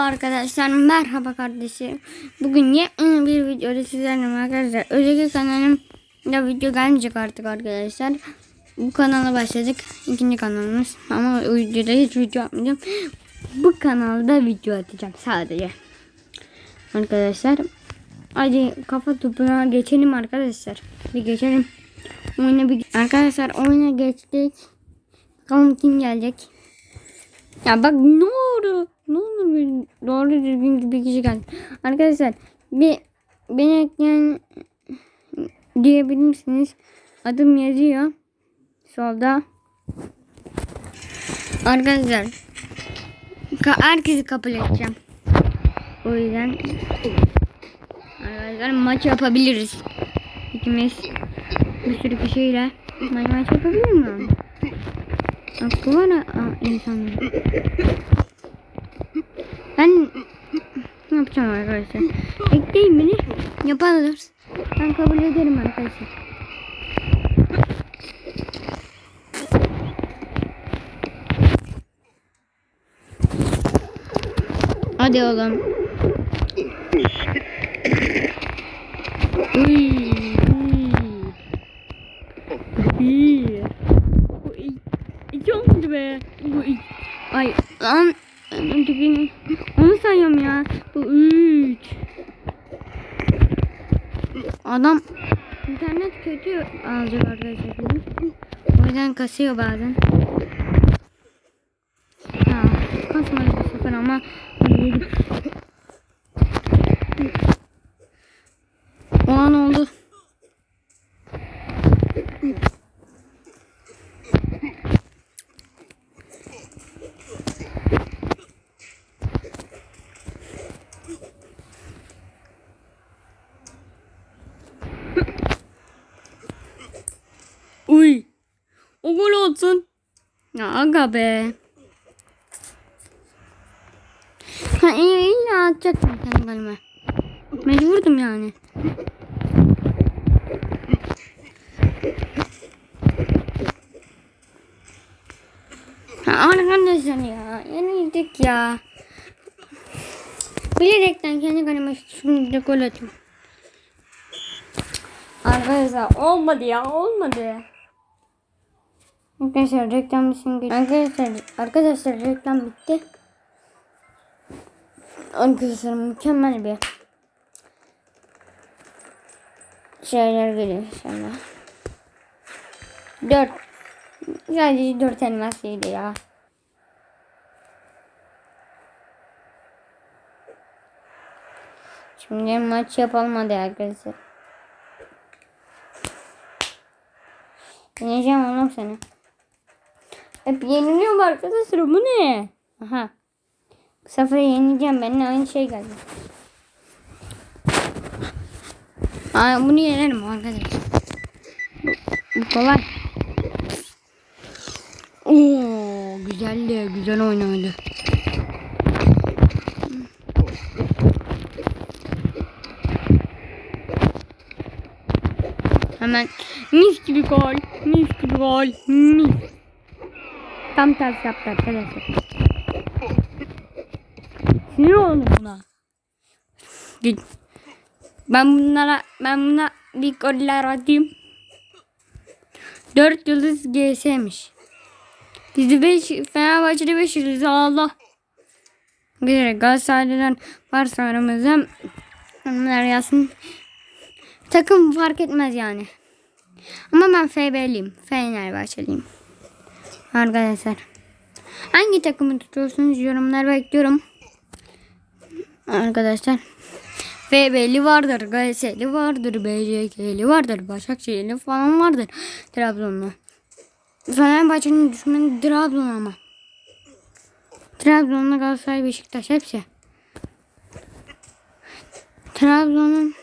Arkadaşlar merhaba kardeşim. Bugün yeni bir videoda sizlerle arkadaşlar. Önceki kanalımda video gelmeyecek artık arkadaşlar. Bu kanala başladık. İkinci kanalımız. Ama o videoda hiç video yapmayacağım. Bu kanalda video atacağım sadece. Arkadaşlar. Hadi kafa topuna geçelim arkadaşlar. Bir geçelim. Oyuna bir... Arkadaşlar oyuna geçtik. Bakalım kim gelecek. Ya bak ne oldu? Ne olur bir doğru düzgün bir kişi geldi. Arkadaşlar bir beni ekleyen diyebilir misiniz? Adım yazıyor. Solda. Arkadaşlar ka- herkesi kabul edeceğim. O yüzden arkadaşlar maç yapabiliriz. İkimiz bir sürü kişiyle maç, maç yapabilir mi? Aklı var insanların. Ben ne yapacağım arkadaşlar? Ekleyin beni. Yaparız. Ben kabul ederim arkadaşlar. Hadi oğlum. Uy. Uy. Bu iki, olmadı be. Bu iki. Ay lan. Beni. Onu sayıyorum ya. Bu üç. Adam internet kötü alacak arkadaşlar. O yüzden kasıyor bazen. Ha, kasmadı bu sefer ama yedik. O an oldu. Uy. O gol olsun. Aga be. Ha illa atacaktım kendi kaleme. Mecburdum yani. Ha arkadaşlar ya. Yenildik ya. Bilerekten kendi kaleme şimdi gol atayım. Arkadaşlar olmadı ya olmadı. Arkadaşlar reklam için Arkadaşlar arkadaşlar reklam bitti. Arkadaşlar mükemmel bir şeyler geliyor inşallah. Dört. Sadece dört elmasıydı ya. Şimdi maç yapalım hadi arkadaşlar. Yeneceğim oğlum seni. Hep yeniliyorum arkadaşlar bu ne? Aha. Bu sefer yeneceğim benimle aynı şey geldi. Aa, bunu yenerim arkadaşlar. Bu, bu kolay. Oo, güzeldi, güzel oynadı. Hemen mis gibi gol, mis gibi gol, mis. Tam tersi yaptı arkadaşlar. Sinir oldum buna. Git. Ben bunlara, ben buna bir goller atayım. 4 yıldız GS'miş. Bizi 5, Fenerbahçe'de 5 yıldız Allah. Bir Galatasaray'dan varsa aramızda onlar yazsın. Takım fark etmez yani. Ama ben FB'liyim. Fenerbahçeliyim. Arkadaşlar. Hangi takımı tutuyorsunuz yorumlar bekliyorum. Arkadaşlar. FB'li vardır. Galatasaraylı vardır. BCK'li vardır. Başakşehirli falan vardır. Trabzonlu. Fenerbahçe'nin düşmanı Trabzon ama. Trabzon'la Galatasaray Beşiktaş hepsi. Trabzon'un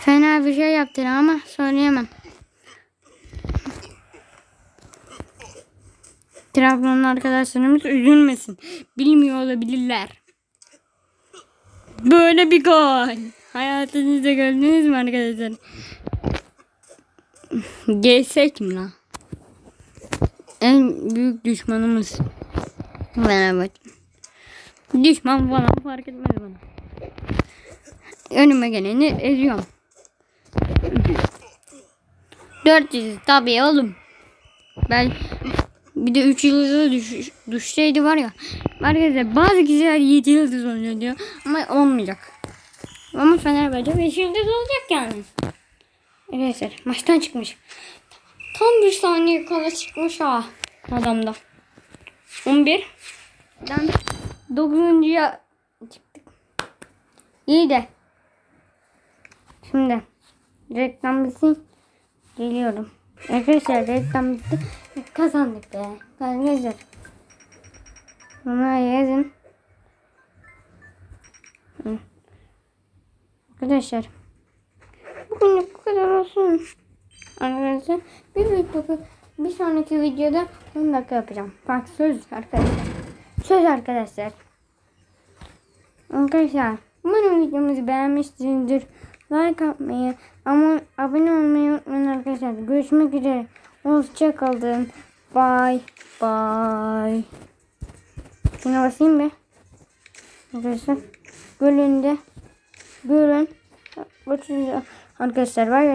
fena bir şey yaptı ama söyleyemem. Trabzonlu arkadaşlarımız üzülmesin. Bilmiyor olabilirler. Böyle bir gol. Hayatınızda gördünüz mü arkadaşlar? GS kim lan? En büyük düşmanımız. Fenerbahçe. Düşman falan fark etmez bana. Önüme geleni eziyorum. 400 tabii oğlum. Ben bir de 3 yıldızı düş, düşseydi var ya. Arkadaşlar bazı kişiler 7 yıldız oluyor diyor. Ama olmayacak. Ama Fenerbahçe 5 yıldız olacak yani. Arkadaşlar maçtan çıkmış. Tam bir saniye kala çıkmış ha adamda. 11. Ben 9.ya çıktık. İyi de. Şimdi reklam bitsin. Geliyorum. Arkadaşlar reklam bitti. Kazandık be. Arkadaşlar. Buna yazın. Arkadaşlar. Bugünlük bu kadar olsun. Arkadaşlar bir video bir sonraki videoda 10 dakika yapacağım. Bak söz arkadaşlar. Söz arkadaşlar. Arkadaşlar umarım videomuzu beğenmişsinizdir. Like atmayı ama abone olmayı unutmayın arkadaşlar. Görüşmek üzere. Hoşça kalın. Bye bye. Şuna basayım be. Arkadaşlar. Gölünde. Görün. Arkadaşlar bay bay.